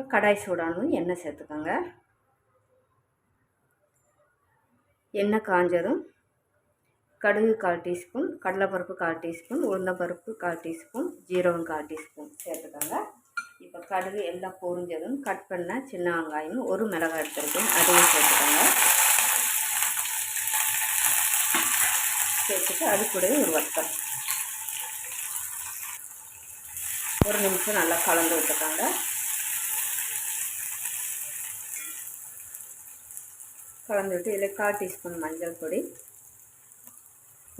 இப்போ கடாய் சூடானதும் எண்ணெய் சேர்த்துக்கோங்க. எண்ணெய் காஞ்சதும் கடுகு கால் டீஸ்பூன் கடலைப்பருப்பு கால் டீஸ்பூன் உளுந்தப்பருப்பு கால் டீஸ்பூன் ஜீரகம் கால் டீஸ்பூன் சேர்த்துக்கோங்க. இப்போ கடுகு எல்லாம் பொரிஞ்சதும் கட் பண்ண சின்ன வெங்காயம் ஒரு மிளகாய் எடுத்துருக்கேன் அதையும் சேர்த்துக்கோங்க. சேர்த்துட்டு அது கூட ஒரு வத்தம் ஒரு நிமிஷம் நல்லா கலந்து விட்டுக்கோங்க. கலந்து விட்டு இதில் கால் டீஸ்பூன் மஞ்சள் பொடி.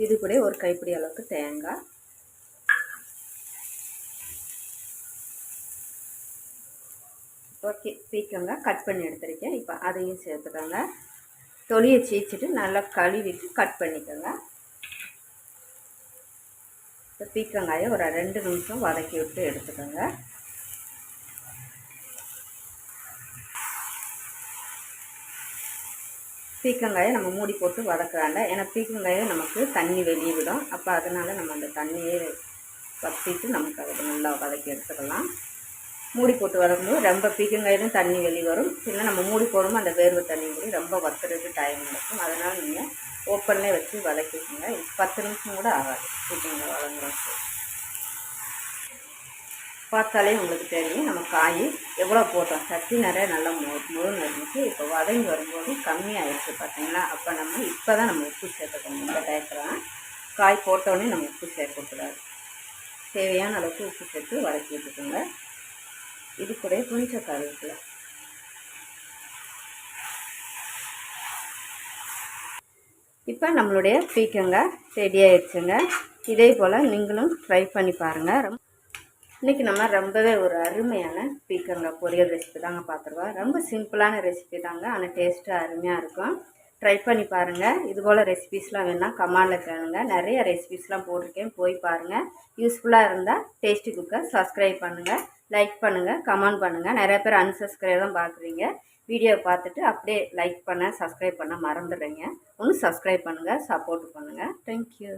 இது கூட ஒரு கைப்பிடி அளவுக்கு தேங்காய். ஓகே பீக்கங்காய் கட் பண்ணி எடுத்துருக்கேன். இப்போ அதையும் சேர்த்துக்கோங்க. தொலியை சீச்சிட்டு நல்லா கழுவிட்டு கட் பண்ணிக்கோங்க. இப்போ பீக்கங்காயை ஒரு ரெண்டு நிமிஷம் வதக்கி விட்டு எடுத்துக்கோங்க. பீக்கங்காயை நம்ம மூடி போட்டு வதக்க வேண்டாம் ஏன்னா பீக்கங்காயை நமக்கு தண்ணி வெளியே விடும். அப்போ அதனால் நம்ம அந்த தண்ணியை வற்றிட்டு நமக்கு அதை நல்லா வதக்கி எடுத்துக்கலாம். மூடி போட்டு வதக்கும்போது ரொம்ப பீக்கங்காயிலும் தண்ணி வெளியே வரும். இல்லை நம்ம மூடி போடும்போது அந்த வேர்வை தண்ணி கூட ரொம்ப வத்துறதுக்கு டைம் இருக்கும் அதனால் நீங்கள் ஓப்பன்லேயே வச்சு வதக்கிக்கோங்க. பத்து நிமிஷம் கூட ஆகாது. பீக்கங்காய் வதங்குறதுக்கு. பார்த்தாலே உங்களுக்கு தெரியும் நம்ம காய் எவ்வளோ போட்டோம். சட்டி நிறைய நல்லா மு முழுன்னு இருந்துச்சு. இப்போ வதங்கி வரும்போது கம்மியாகிடுச்சு பார்த்தீங்களா? அப்போ நம்ம இப்போ தான் நம்ம உப்பு சேர்த்துக்கணும். இந்த டயத்தில் காய் போட்டோடனே நம்ம உப்பு சேர்க்கக்கூடாது. தேவையான அளவுக்கு உப்பு சேர்த்து வதக்கி விட்டுக்கோங்க. இது கூட கொஞ்சம் கருவேப்பிலை இப்போ நம்மளுடைய பீக்கங்க ரெடி ஆயிடுச்சுங்க. இதே போல் நீங்களும் ட்ரை பண்ணி பாருங்கள் ரொம்ப இன்றைக்கி நம்ம ரொம்பவே ஒரு அருமையான பீக்கங்காய் பொரியல் ரெசிபி தாங்க பார்த்துருவோம் ரொம்ப சிம்பிளான ரெசிபி தாங்க. ஆனால் டேஸ்ட்டாக அருமையாக இருக்கும். ட்ரை பண்ணி பாருங்கள் இது போல் ரெசிபிஸ்லாம் வேணால் கமாண்டில் கேளுங்க. நிறைய ரெசிபிஸ்லாம் போட்டிருக்கேன். போய் பாருங்கள் யூஸ்ஃபுல்லாக இருந்தால் டேஸ்டி குக்கை சப்ஸ்கிரைப் பண்ணுங்கள் லைக் பண்ணுங்கள் கமெண்ட் பண்ணுங்கள் நிறைய பேர் அன்சப்ஸ்கிரைப் தான் பார்க்குறீங்க வீடியோ பார்த்துட்டு அப்படியே லைக் பண்ண சப்ஸ்கிரைப் பண்ண மறந்துடுறீங்க. ஒன்று சப்ஸ்கிரைப் பண்ணுங்கள் சப்போர்ட் பண்ணுங்கள் தேங்க்யூ